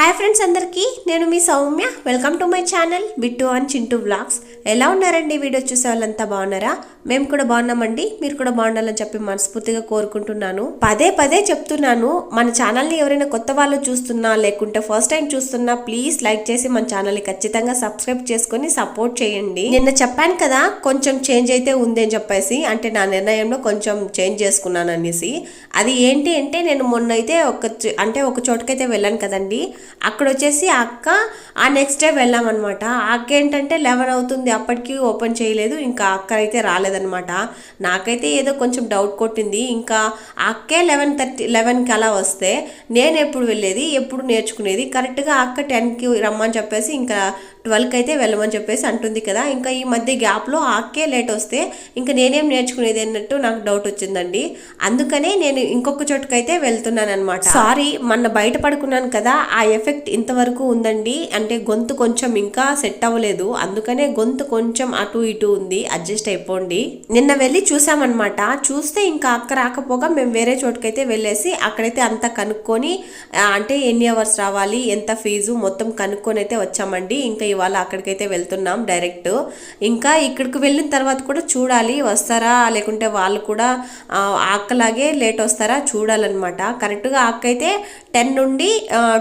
Hi friends అందరికీ నేను మీ Soumya. Welcome to my channel Bittu and Chintu vlogs ఎలా ఉన్నారండి? వీడియో చూసే వాళ్ళంతా బాగున్నారా? మేము కూడా బాగున్నామండి. మీరు కూడా బాగుండాలని చెప్పి మనస్ఫూర్తిగా కోరుకుంటున్నాను. పదే పదే చెప్తున్నాను. మన ఛానల్ని ఎవరైనా కొత్త వాళ్ళు చూస్తున్నా లేకుంటే ఫస్ట్ టైం చూస్తున్నా ప్లీజ్ లైక్ చేసి మన ఛానల్ని ఖచ్చితంగా సబ్స్క్రైబ్ చేసుకొని సపోర్ట్ చేయండి. నిన్న చెప్పాను కదా కొంచెం చేంజ్ అయితే ఉంది అని చెప్పేసి అంటే నా నిర్ణయంలో కొంచెం చేంజ్ చేసుకున్నాను అనేసి. అది ఏంటి అంటే నేను మొన్న అయితే ఒక అంటే ఒక చోటకైతే వెళ్ళాను కదండి. అక్కడ వచ్చేసి అక్క ఆ నెక్స్ట్ డే వెళ్ళామన్నమాట. అక్క ఏంటంటే లెవెన్ అవుతుంది అప్పటికి ఓపెన్ చేయలేదు ఇంకా అక్క అయితే రాలేదన్నమాట. నాకైతే ఏదో కొంచెం డౌట్ కొట్టింది. ఇంకా అక్కే లెవెన్ థర్టీ లెవెన్కి అలా వస్తే నేను ఎప్పుడు వెళ్ళేది ఎప్పుడు నేర్చుకునేది? కరెక్ట్గా అక్క టెన్కి రమ్మని చెప్పేసి ఇంకా ట్వెల్వ్కి అయితే వెళ్ళమని చెప్పేసి అంటుంది కదా. ఇంకా ఈ మధ్య గ్యాప్లో ఆ అక్కే లేట్ వస్తే ఇంకా నేనేం నేర్చుకునేది అన్నట్టు నాకు డౌట్ వచ్చిందండి. అందుకనే నేను ఇంకొక చోటుకైతే వెళ్తున్నాను అనమాట సారీ మొన్న బయట పడుకున్నాను కదా ఆ ఎఫెక్ట్ ఇంతవరకు ఉందండి. అంటే గొంతు కొంచెం ఇంకా సెట్ అవ్వలేదు. అందుకనే గొంతు కొంచెం అటు ఇటు ఉంది. అడ్జస్ట్ అయిపోండి. నిన్న వెళ్ళి చూసామన్నమాట. చూస్తే ఇంకా అక్క రాకపోగా మేము వేరే చోటుకైతే వెళ్ళేసి అక్కడైతే అంతా కనుక్కొని అంటే ఎన్ని అవర్స్ రావాలి ఎంత ఫీజు మొత్తం కనుక్కొని అయితే వచ్చామండి. ఇంకా ఇవాళ అక్కడికైతే వెళ్తున్నాం డైరెక్ట్. ఇంకా ఇక్కడికి వెళ్ళిన తర్వాత కూడా చూడాలి. వస్తారా? లేకుంటే వాళ్ళు కూడా అక్కలాగే లేట్ వస్తారా? చూడాలన్నమాట. కరెక్ట్గా అక్క అయితే టెన్ నుండి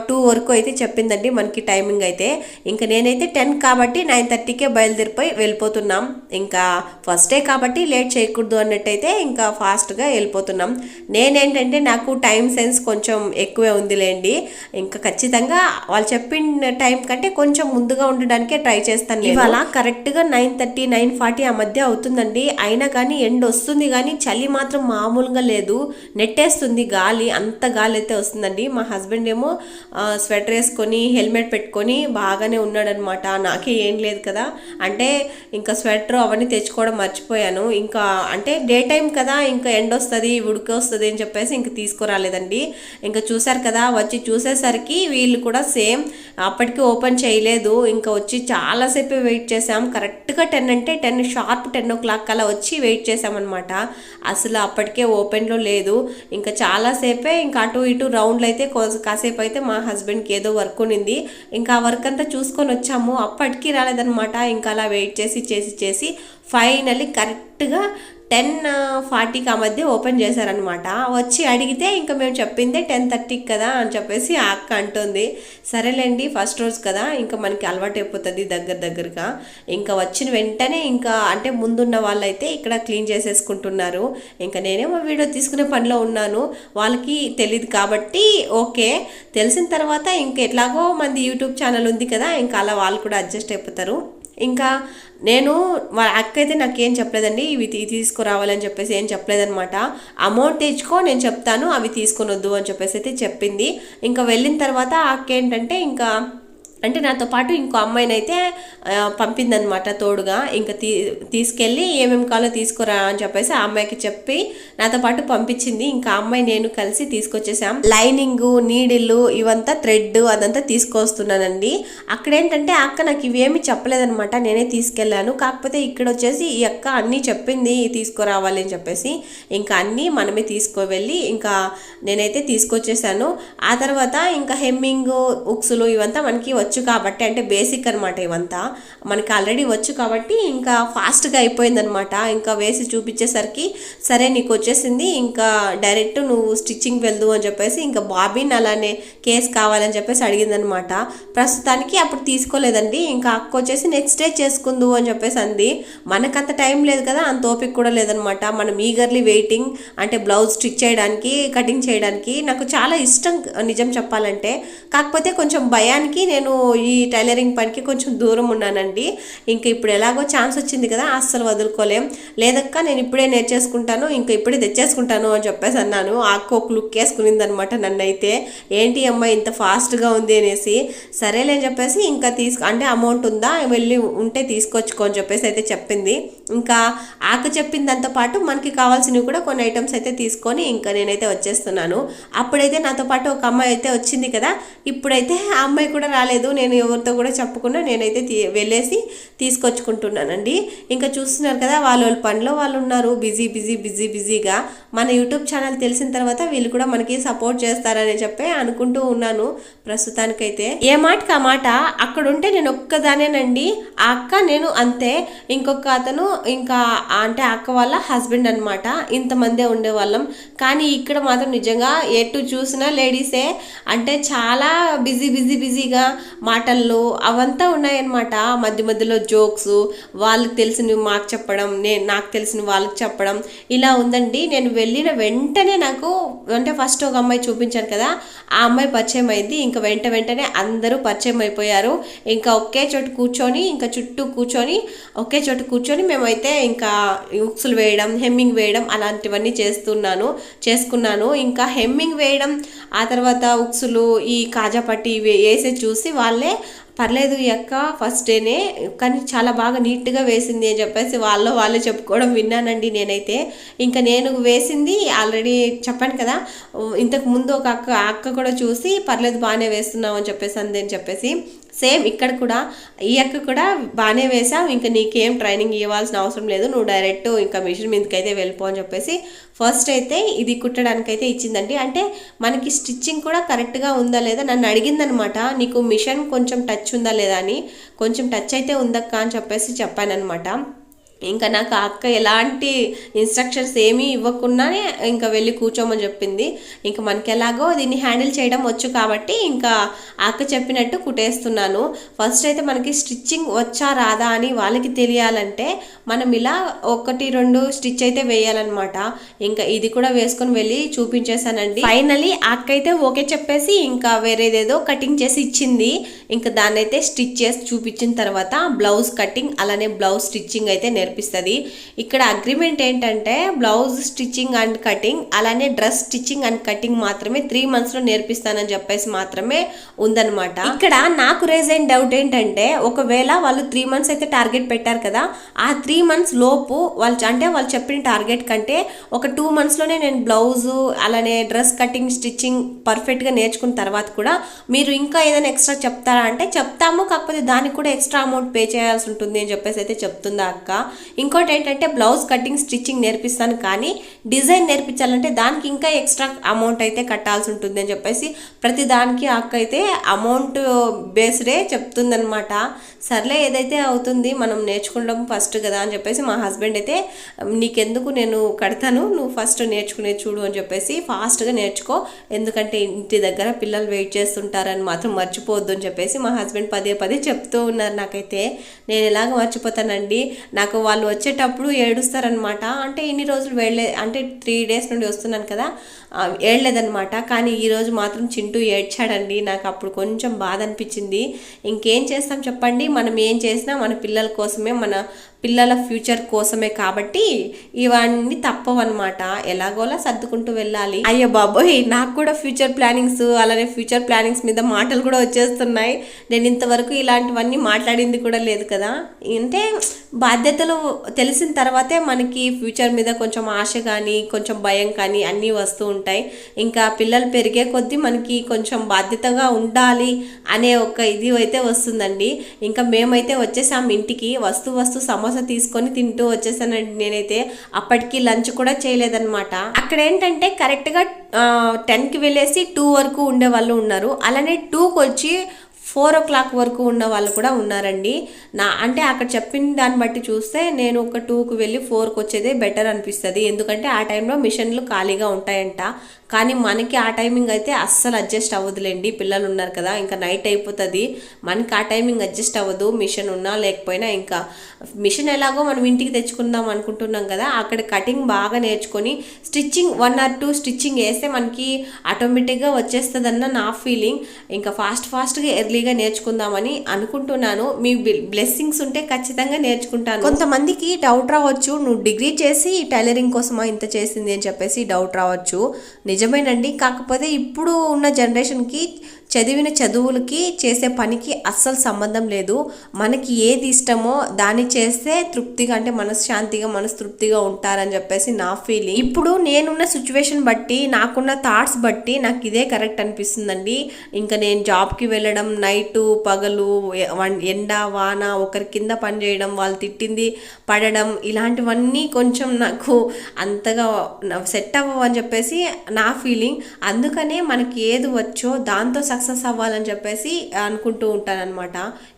టూ వరకు అయితే చెప్పిందండి మనకి టైమింగ్ అయితే. ఇంకా నేనైతే టెన్ కాబట్టి నైన్ థర్టీకే బయలుదేరిపోయి వెళ్ళిపోతున్నాం. ఇంకా ఫస్ట్ డే కాబట్టి లేట్ చేయకూడదు అన్నట్టయితే ఇంకా ఫాస్ట్గా వెళ్ళిపోతున్నాం. నేనేంటంటే నాకు టైం సెన్స్ కొంచెం ఎక్కువే ఉందిలేండి. ఇంకా ఖచ్చితంగా వాళ్ళు చెప్పిన టైం కంటే కొంచెం ముందుగా ఉండడానికే ట్రై చేస్తాను ఇవాళ కరెక్ట్గా నైన్ థర్టీ నైన్ ఫార్టీ ఆ మధ్య అవుతుందండి. అయినా కానీ ఎండ్ వస్తుంది కానీ చలి మాత్రం మామూలుగా లేదు. నెట్టేస్తుంది గాలి అంత గాలి అయితే వస్తుందండి. మా హస్బెండ్ ఏమో స్వెటర్ వేసుకొని హెల్మెట్ పెట్టుకొని బాగానే ఉన్నాడనమాట. నాకే ఏం లేదు కదా. అంటే ఇంకా స్వెటర్ అవన్నీ తెచ్చుకోవడం మర్చిపోయాను. ఇంకా అంటే డే టైం కదా ఇంకా ఎండ వస్తుంది ఉడికి వస్తుంది అని చెప్పేసి ఇంకా తీసుకురాలేదండి. ఇంకా చూశారు కదా వచ్చి చూసేసరికి వీళ్ళు కూడా సేమ్ అప్పటికి ఓపెన్ చేయలేదు. ఇంకా వచ్చి చాలాసేపు వెయిట్ చేసాం కరెక్ట్గా టెన్ అంటే ten sharp ten o'clock అలా వచ్చి వెయిట్ చేసామన్నమాట అసలు అప్పటికే ఓపెన్లో లేదు. ఇంకా చాలాసేపే ఇంకా అటు ఇటు రౌండ్లు అయితే కాసేపు అయితే మా హస్బెండ్ హస్బెండ్కి ఏదో వర్క్ ఉన్నింది ఇంకా ఆ వర్క్ అంతా చూసుకొని వచ్చాము. అప్పటికి రాలేదన్నమాట. ఇంకా అలా వెయిట్ చేసి చేసి చేసి ఫైనల్లీ కరెక్ట్గా టెన్ ఫార్టీకి ఆ మధ్య ఓపెన్ చేశారనమాట వచ్చి అడిగితే ఇంకా మేము చెప్పిందే టెన్ థర్టీకి కదా అని చెప్పేసి ఆ అక్క అంటుంది. సరేలేండి ఫస్ట్ రోజు కదా ఇంకా మనకి అలవాటు అయిపోతుంది దగ్గర దగ్గరగా. ఇంకా వచ్చిన వెంటనే ఇంకా అంటే ముందున్న వాళ్ళైతే ఇక్కడ క్లీన్ చేసేసుకుంటున్నారు. ఇంకా నేనేమో వీడియో తీసుకునే పనిలో ఉన్నాను. వాళ్ళకి తెలియదు కాబట్టి ఓకే. తెలిసిన తర్వాత ఇంకా ఎట్లాగో మంది యూట్యూబ్ ఛానల్ ఉంది కదా ఇంకా అలా వాళ్ళు కూడా అడ్జస్ట్ అయిపోతారు. ఇంకా నేను వాళ్ళ అక్క అయితే నాకేం చెప్పలేదండి ఇవి తీసుకురావాలని చెప్పేసి ఏం చెప్పలేదనమాట అమౌంట్ తెచ్చుకో నేను చెప్తాను అవి తీసుకొని వద్దు అని చెప్పేసి అయితే చెప్పింది. ఇంకా వెళ్ళిన తర్వాత అక్క ఏంటంటే ఇంకా అంటే నాతో పాటు ఇంకో అమ్మాయిని అయితే పంపిందనమాట తోడుగా. ఇంకా తీ తీసుకెళ్ళి ఏమేమి కావాలో తీసుకురా అని చెప్పేసి ఆ అమ్మాయికి చెప్పి నాతో పాటు పంపించింది. ఇంకా అమ్మాయి నేను కలిసి తీసుకొచ్చేసాం. లైనింగ్ నీడిల్లు ఇవంతా థ్రెడ్ అదంతా తీసుకొస్తున్నానండి. అక్కడేంటంటే అక్క నాకు ఇవేమి చెప్పలేదనమాట నేనే తీసుకెళ్ళాను. కాకపోతే ఇక్కడ వచ్చేసి ఈ అక్క అన్నీ చెప్పింది తీసుకురావాలి అని చెప్పేసి ఇంకా అన్నీ మనమే తీసుకువెళ్ళి ఇంకా నేనైతే తీసుకొచ్చేసాను. ఆ తర్వాత ఇంకా హెమ్మింగ్ ఉక్సులు ఇవంతా మనకి వచ్చు కాబట్టి అంటే బేసిక్ అనమాట ఇవంతా. మనకి ఆల్రెడీ వచ్చు కాబట్టి ఇంకా ఫాస్ట్గా అయిపోయిందనమాట ఇంకా వేసి చూపించేసరికి సరే నీకు వచ్చేసింది ఇంకా డైరెక్ట్ నువ్వు స్టిచ్చింగ్ వెళ్దు అని చెప్పేసి ఇంకా బాబిన్ అలానే కేస్ కావాలని చెప్పేసి అడిగిందనమాట ప్రస్తుతానికి అప్పుడు తీసుకోలేదండి. ఇంకా అక్క వచ్చేసి నెక్స్ట్ డే చేసుకుందు అని చెప్పేసి అంది. మనకంత టైం లేదు కదా అంత ఓపిక కూడా లేదనమాట మనం ఈగర్లీ వెయిటింగ్ అంటే బ్లౌజ్ స్టిచ్ చేయడానికి కటింగ్ చేయడానికి నాకు చాలా ఇష్టం నిజం చెప్పాలంటే. కాకపోతే కొంచెం భయానికి నేను ఈ టైలరింగ్ పనికి కొంచెం దూరం ఉన్నానండి. ఇంకా ఇప్పుడు ఎలాగో ఛాన్స్ వచ్చింది కదా అస్సలు వదులుకోలేం. లేదక్క నేను ఇప్పుడే నేర్చేసుకుంటాను ఇంకా ఇప్పుడే తెచ్చేసుకుంటాను అని చెప్పేసి అన్నాను. ఆకో ఒక లుక్ వేసుకునింది అనమాట నన్ను అయితే ఏంటి అమ్మాయి ఇంత ఫాస్ట్గా ఉంది అనేసి. సరేలే అని చెప్పేసి ఇంకా తీసుకు అంటే అమౌంట్ ఉందా? వెళ్ళి ఉంటే తీసుకొచ్చుకో అని చెప్పేసి అయితే చెప్పింది. ఇంకా ఆక చెప్పిన దాంతో పాటు మనకి కావాల్సినవి కూడా కొన్ని ఐటమ్స్ అయితే తీసుకొని ఇంకా నేనైతే వచ్చేస్తున్నాను. అప్పుడైతే నాతో పాటు ఒక అమ్మాయి అయితే వచ్చింది కదా ఇప్పుడైతే ఆ అమ్మాయి కూడా రాలేదు. నేను ఎవరితో కూడా చెప్పకుండా నేనైతే తీ వెళ్ళేసి తీసుకొచ్చుకుంటున్నానండి. ఇంకా చూస్తున్నారు కదా వాళ్ళ వాళ్ళ పనిలో వాళ్ళు ఉన్నారు. బిజీ బిజీ బిజీ బిజీగా. మన యూట్యూబ్ ఛానల్ తెలిసిన తర్వాత వీళ్ళు కూడా మనకి సపోర్ట్ చేస్తారని చెప్పి అనుకుంటూ ఉన్నాను ప్రస్తుతానికైతే. ఏ మాటకి ఆ మాట? అక్కడ ఉంటే నేను ఒక్కదానేనండి ఆ అక్క నేను అంతే. ఇంకొక అతను ఇంకా అంటే అక్క వాళ్ళ హస్బెండ్ అనమాట ఇంతమందే ఉండేవాళ్ళం. కానీ ఇక్కడ మాత్రం నిజంగా ఎటు చూసినా లేడీసే. అంటే చాలా బిజీ బిజీ బిజీగా. మాటల్లో అవంతా ఉన్నాయన్నమాట. మధ్య మధ్యలో జోక్స్ వాళ్ళకి తెలిసినవి మాకు చెప్పడం నేను నాకు తెలిసిన వాళ్ళకి చెప్పడం ఇలా ఉందండి. నేను వెళ్ళిన వెంటనే నాకు అంటే ఫస్ట్ ఒక అమ్మాయి చూపించాను కదా ఆ అమ్మాయి పరిచయం అయింది. ఇంకా వెంట వెంటనే అందరూ పరిచయం అయిపోయారు. ఇంకా ఒకే చోటు కూర్చొని ఇంకా చుట్టూ కూర్చొని ఒకే చోటు కూర్చొని మేమైతే ఇంకా ఉక్సులు వేయడం హెమ్మింగ్ వేయడం అలాంటివన్నీ చేస్తున్నాను చేసుకున్నాను. ఇంకా హెమ్మింగ్ వేయడం ఆ తర్వాత ఉక్సులు ఈ కాజాపట్టి ఇవి వేసి చూసి వాళ్ళు వాళ్ళే పర్లేదు అక్క ఫస్ట్ డేనే కానీ చాలా బాగా నీట్గా వేసింది అని చెప్పేసి వాళ్ళు వాళ్ళే చెప్పుకోవడం విన్నానండి నేనైతే. ఇంకా నేను వేసింది ఆల్రెడీ చెప్పాను కదా ఇంతకు ముందు ఒక అక్క అక్క కూడా చూసి పర్లేదు బాగానే వేస్తున్నావు అని చెప్పేసి అంది అని చెప్పేసి. సేమ్ ఇక్కడ కూడా ఈ అక్క కూడా బాగానే వేసావు ఇంకా నీకేం ట్రైనింగ్ ఇవ్వాల్సిన అవసరం లేదు నువ్వు డైరెక్ట్ ఇంకా మిషన్ మీదకి అయితే వెళ్ళిపో అని చెప్పేసి ఫస్ట్ అయితే ఇది కుట్టడానికి అయితే ఇచ్చిందండి. అంటే మనకి స్టిచ్చింగ్ కూడా కరెక్ట్గా ఉందా లేదా నన్ను అడిగిందనమాట. నీకు మిషన్ కొంచెం టచ్ ఉందా లేదా అని కొంచెం టచ్ అయితే ఉందక్క అని చెప్పేసి చెప్పానమాట ఇంకా నాకు ఆ అక్క ఎలాంటి ఇన్స్ట్రక్షన్స్ ఏమీ ఇవ్వకుండానే ఇంకా వెళ్ళి కూర్చోమని చెప్పింది. ఇంకా మనకి ఎలాగో దీన్ని హ్యాండిల్ చేయడం వచ్చు కాబట్టి ఇంకా అక్క చెప్పినట్టు కుట్టేస్తున్నాను. ఫస్ట్ అయితే మనకి స్టిచ్చింగ్ వచ్చా రాదా అని వాళ్ళకి తెలియాలంటే మనం ఇలా ఒకటి రెండు స్టిచ్ అయితే వేయాలన్నమాట. ఇంకా ఇది కూడా వేసుకొని వెళ్ళి చూపించేశానండి. ఫైనలీ అక్క అయితే ఓకే చెప్పేసి ఇంకా వేరేదేదో కటింగ్ చేసి ఇచ్చింది. ఇంకా దాన్ని అయితే స్టిచ్ చేసి చూపించిన తర్వాత బ్లౌజ్ కటింగ్ అలానే బ్లౌజ్ స్టిచ్చింగ్ అయితే నేర్పిస్తుంది ఇక్కడ అగ్రిమెంట్ ఏంటంటే బ్లౌజ్ స్టిచ్చింగ్ అండ్ కటింగ్ అలానే డ్రెస్ స్టిచ్చింగ్ అండ్ కటింగ్ మాత్రమే త్రీ మంత్స్లో నేర్పిస్తానని చెప్పేసి మాత్రమే ఉందన్నమాట. ఇక్కడ నాకు రేజ్ అయిన డౌట్ ఏంటంటే ఒకవేళ వాళ్ళు త్రీ మంత్స్ అయితే టార్గెట్ పెట్టారు కదా ఆ త్రీ మంత్స్ లోపు వాళ్ళు అంటే వాళ్ళు చెప్పిన టార్గెట్ కంటే ఒక టూ మంత్స్లోనే నేను బ్లౌజు అలానే డ్రెస్ కటింగ్ స్టిచ్చింగ్ పర్ఫెక్ట్గా నేర్చుకున్న తర్వాత కూడా మీరు ఇంకా ఏదైనా ఎక్స్ట్రా చెప్తారా? అంటే చెప్తాము కాకపోతే దానికి కూడా ఎక్స్ట్రా అమౌంట్ పే చేయాల్సి ఉంటుంది అని చెప్పేసి అయితే చెప్తుంది అక్క? ఇంకోటి ఏంటంటే బ్లౌజ్ కటింగ్ స్టిచ్చింగ్ నేర్పిస్తాను కానీ డిజైన్ నేర్పించాలంటే దానికి ఇంకా ఎక్స్ట్రా అమౌంట్ అయితే కట్టాల్సి ఉంటుంది అని చెప్పేసి ప్రతి దానికి ఆ అక్క అయితే అమౌంట్ బేస్డే చెప్తుందనమాట సర్లే ఏదైతే అవుతుంది మనం నేర్చుకుంటాం ఫస్ట్ కదా అని చెప్పేసి మా హస్బెండ్ అయితే నీకెందుకు నేను కడతాను నువ్వు ఫస్ట్ నేర్చుకునే చూడు అని చెప్పేసి ఫాస్ట్గా నేర్చుకో. ఎందుకంటే ఇంటి దగ్గర పిల్లలు వెయిట్ చేస్తుంటారని మాత్రం మర్చిపోవద్దు అని చెప్పేసి మా హస్బెండ్ పదే పదే చెప్తూ ఉన్నారు నాకైతే. నేను ఎలాగ మర్చిపోతానండి? నాకు వాళ్ళు వచ్చేటప్పుడు ఏడుస్తారనమాట అంటే ఇన్ని రోజులు వెళ్ళే అంటే త్రీ డేస్ నుండి వస్తున్నాను కదా ఏడలేదనమాట కానీ ఈరోజు మాత్రం చింటూ ఏడ్చాడండి. నాకు అప్పుడు కొంచెం బాధ అనిపించింది. ఇంకేం చేస్తాం చెప్పండి? మనం ఏం చేసినా మన పిల్లల కోసమే మన పిల్లల ఫ్యూచర్ కోసమే కాబట్టి ఇవన్నీ తప్పవన్నమాట. ఎలాగోలా సర్దుకుంటూ వెళ్ళాలి. అయ్యో బాబోయ్ నాకు కూడా ఫ్యూచర్ ప్లానింగ్స్ అలానే ఫ్యూచర్ ప్లానింగ్స్ మీద మాటలు కూడా వచ్చేస్తున్నాయి. నేను ఇంతవరకు ఇలాంటివన్నీ మాట్లాడింది కూడా లేదు కదా. అంటే బాధ్యతలు తెలిసిన తర్వాతే మనకి ఫ్యూచర్ మీద కొంచెం ఆశ కానీ కొంచెం భయం కానీ అన్నీ వస్తూ ఉంటాయి. ఇంకా పిల్లలు పెరిగే కొద్దీ మనకి కొంచెం బాధ్యతగా ఉండాలి అనే ఒక ఇది అయితే వస్తుందండి. ఇంకా మేమైతే వచ్చేసాం ఇంటికి వస్తూ వస్తూ దోశ తీసుకొని తింటూ వచ్చేసానండి నేనైతే. అప్పటికి లంచ్ కూడా చేయలేదన్నమాట. అక్కడ ఏంటంటే కరెక్ట్గా టెన్కి వెళ్ళేసి టూ వరకు ఉండే వాళ్ళు ఉన్నారు. అలానే టూకి వచ్చి ఫోర్ ఓ క్లాక్ వరకు ఉన్న వాళ్ళు కూడా ఉన్నారండి. నా అంటే అక్కడ చెప్పిన దాన్ని బట్టి చూస్తే నేను ఒక టూకి వెళ్ళి ఫోర్కి వచ్చేదే బెటర్ అనిపిస్తుంది. ఎందుకంటే ఆ టైంలో మిషన్లు ఖాళీగా ఉంటాయంట. కానీ మనకి ఆ టైమింగ్ అయితే అస్సలు అడ్జస్ట్ అవ్వదులేండి. పిల్లలు ఉన్నారు కదా ఇంకా నైట్ అయిపోతుంది. మనకి ఆ టైమింగ్ అడ్జస్ట్ అవ్వదు. మిషన్ ఉన్నా లేకపోయినా ఇంకా మిషన్ ఎలాగో మనం ఇంటికి తెచ్చుకుందాం అనుకుంటున్నాం కదా అక్కడ కటింగ్ బాగా నేర్చుకొని stitching one or two stitching వేస్తే మనకి ఆటోమేటిక్గా వచ్చేస్తుందన్న నా ఫీలింగ్. ఇంకా ఫాస్ట్ ఫాస్ట్గా ఎర్లీ ఎర్లీగా నేర్చుకుందామని అనుకుంటున్నాను. మీ బ్లెస్సింగ్స్ ఉంటే ఖచ్చితంగా నేర్చుకుంటాను. కొంతమందికి డౌట్ రావచ్చు నువ్వు డిగ్రీ చేసి టైలరింగ్ కోసమా ఇంత చేసింది అని చెప్పేసి డౌట్ రావచ్చు. నిజమేనండి. కాకపోతే ఇప్పుడు ఉన్న జనరేషన్కి చదివిన చదువులకి చేసే పనికి అస్సలు సంబంధం లేదు. మనకి ఏది ఇష్టమో దాన్ని చేస్తే తృప్తిగా అంటే మనశ్శాంతిగా మనస్తృప్తిగా ఉంటారని చెప్పేసి నా ఫీలింగ్ ఇప్పుడు నేనున్న సిచ్యువేషన్ బట్టి నాకున్న థాట్స్ బట్టి నాకు ఇదే కరెక్ట్ అనిపిస్తుందండి. ఇంకా నేను జాబ్కి వెళ్ళడం నైటు పగలు వన్- ఎండ వాన ఒకరి కింద పని చేయడం వాళ్ళు తిట్టింది పడడం ఇలాంటివన్నీ కొంచెం నాకు అంతగా సెట్ అవ్వవు అని చెప్పేసి నా ఫీలింగ్ అందుకనే మనకి ఏది వచ్చో దాంతో సక్సెస్ అవ్వాలని చెప్పేసి అనుకుంటూ ఉంటాను అనమాట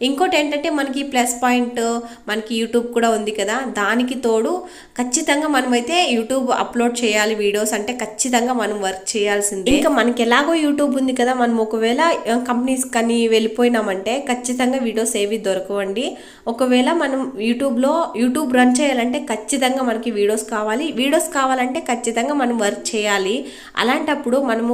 ఇంకోటి ఏంటంటే మనకి ప్లస్ పాయింట్ మనకి యూట్యూబ్ కూడా ఉంది కదా దానికి తోడు ఖచ్చితంగా మనమైతే యూట్యూబ్ అప్లోడ్ చేయాలి వీడియోస్ అంటే ఖచ్చితంగా మనం వర్క్ చేయాల్సిందే. ఇంకా మనకి ఎలాగో యూట్యూబ్ ఉంది కదా మనం ఒకవేళ కంపెనీస్ కానీ వెళ్ళిపోయినామంటే ఖచ్చితంగా వీడియోస్ ఏవి దొరకవండి. ఒకవేళ మనం యూట్యూబ్లో యూట్యూబ్ రన్ చేయాలంటే ఖచ్చితంగా మనకి వీడియోస్ కావాలి. వీడియోస్ కావాలంటే ఖచ్చితంగా మనం వర్క్ చేయాలి. అలాంటప్పుడు మనము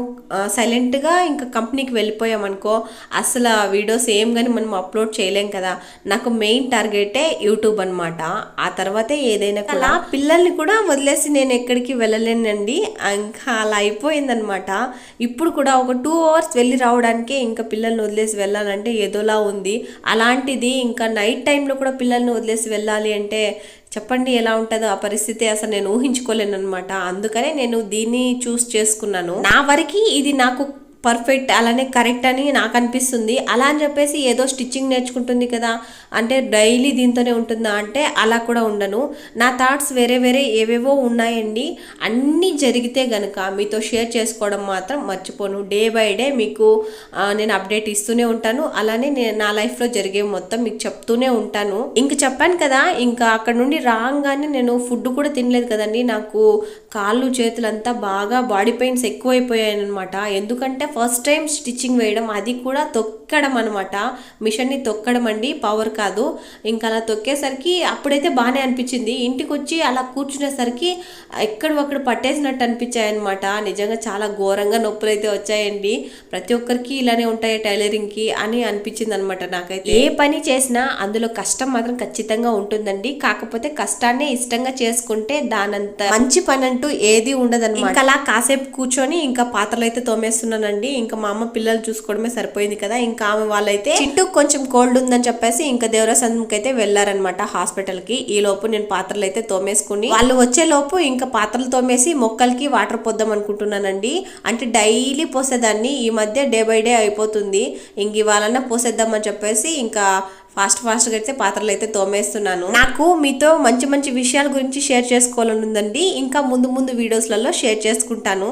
సైలెంట్గా ఇంకా కంపెనీకి వెళ్ళిపోయామనుకో అసలు ఆ వీడియోస్ ఏం కానీ మనం అప్లోడ్ చేయలేం కదా. నాకు మెయిన్ టార్గెటే యూట్యూబ్ అన్నమాట. ఆ తర్వాతే ఏదైనా అలా పిల్లల్ని కూడా వదిలేసి నేను ఎక్కడికి వెళ్ళలేనండి. ఇంకా అలా అయిపోయిందనమాట ఇప్పుడు కూడా ఒక టూ అవర్స్ వెళ్ళి రావడానికే ఇంకా పిల్లల్ని వదిలేసి వెళ్ళాలంటే ఏదోలా ఉంది. అలాంటిది ఇంకా నైట్ టైంలో కూడా పిల్లల్ని వదిలేసి వెళ్ళాలి అంటే చెప్పండి ఎలా ఉంటుందో ఆ పరిస్థితి అసలు నేను ఊహించుకోలేను అనమాట అందుకనే నేను దీన్ని చూస్ చేసుకున్నాను. నా వరకు ఇది నాకు పర్ఫెక్ట్ అలానే కరెక్ట్ అని నాకు అనిపిస్తుంది. అలా అని చెప్పేసి ఏదో స్టిచ్చింగ్ నేర్చుకుంటుంది కదా. అంటే డైలీ దీంతోనే ఉంటుందా అంటే అలా కూడా ఉండను. నా థాట్స్ వేరే వేరే ఏవేవో ఉన్నాయండి. అన్నీ జరిగితే గనుక మీతో షేర్ చేసుకోవడం మాత్రం మర్చిపోను. డే బై డే మీకు నేను అప్డేట్ ఇస్తూనే ఉంటాను. అలానే నేను నా లైఫ్లో జరిగే మొత్తం మీకు చెప్తూనే ఉంటాను. ఇంక చెప్పాను కదా ఇంకా అక్కడ నుండి రాగానే నేను ఫుడ్ కూడా తినలేదు కదండి. నాకు కాళ్ళు చేతులంతా బాగా బాడీ పెయిన్స్ ఎక్కువైపోయాయనమాట ఎందుకంటే ఫస్ట్ టైం స్టిచ్చింగ్ వేయడం అది కూడా తొక్కడం అనమాట మిషన్ని తొక్కడం అండి పవర్ కాదు. ఇంకా అలా తొక్కేసరికి అప్పుడైతే బాగానే అనిపించింది. ఇంటికి వచ్చి అలా కూర్చునేసరికి ఎక్కడ ఒక్కడ పట్టేసినట్టు అనిపించాయనమాట నిజంగా చాలా ఘోరంగా నొప్పులు అయితే వచ్చాయండి. ప్రతి ఒక్కరికి ఇలానే ఉంటాయి టైలరింగ్కి అని అనిపించింది అనమాట నాకైతే. ఏ పని చేసినా అందులో కష్టం మాత్రం ఖచ్చితంగా ఉంటుందండి. కాకపోతే కష్టాన్ని ఇష్టంగా చేసుకుంటే దానంత మంచి పని అంటూ ఏది ఉండదు ఇంకా అలా కాసేపు కూర్చొని ఇంకా పాత్రలు అయితే తోమేస్తున్నానండి. ఇంకా మా అమ్మ పిల్లలు చూసుకోవడమే సరిపోయింది కదా. ఇంకా ఆమె వాళ్ళైతే చింటూ కొంచెం కోల్డ్ ఉందని చెప్పేసి ఇంకా దేవరాసంకి అయితే వెళ్ళారనమాట హాస్పిటల్కి ఈ లోపు నేను పాత్రలు అయితే తోమేసుకుని వాళ్ళు వచ్చే లోపు ఇంకా పాత్రలు తోమేసి మొక్కలకి వాటర్ పోద్దాం అనుకుంటున్నానండి. అంటే డైలీ పోసేదాన్ని. ఈ మధ్య డే బై డే అయిపోతుంది. ఇంక ఇవాళన్నా పోసేద్దామని చెప్పేసి ఇంకా ఫాస్ట్ ఫాస్ట్గా అయితే పాత్రలు అయితే తోమేస్తున్నాను. నాకు మీతో మంచి మంచి విషయాల గురించి షేర్ చేసుకోవాలని ఉందండి. ఇంకా ముందు ముందు వీడియోస్లలో షేర్ చేసుకుంటాను.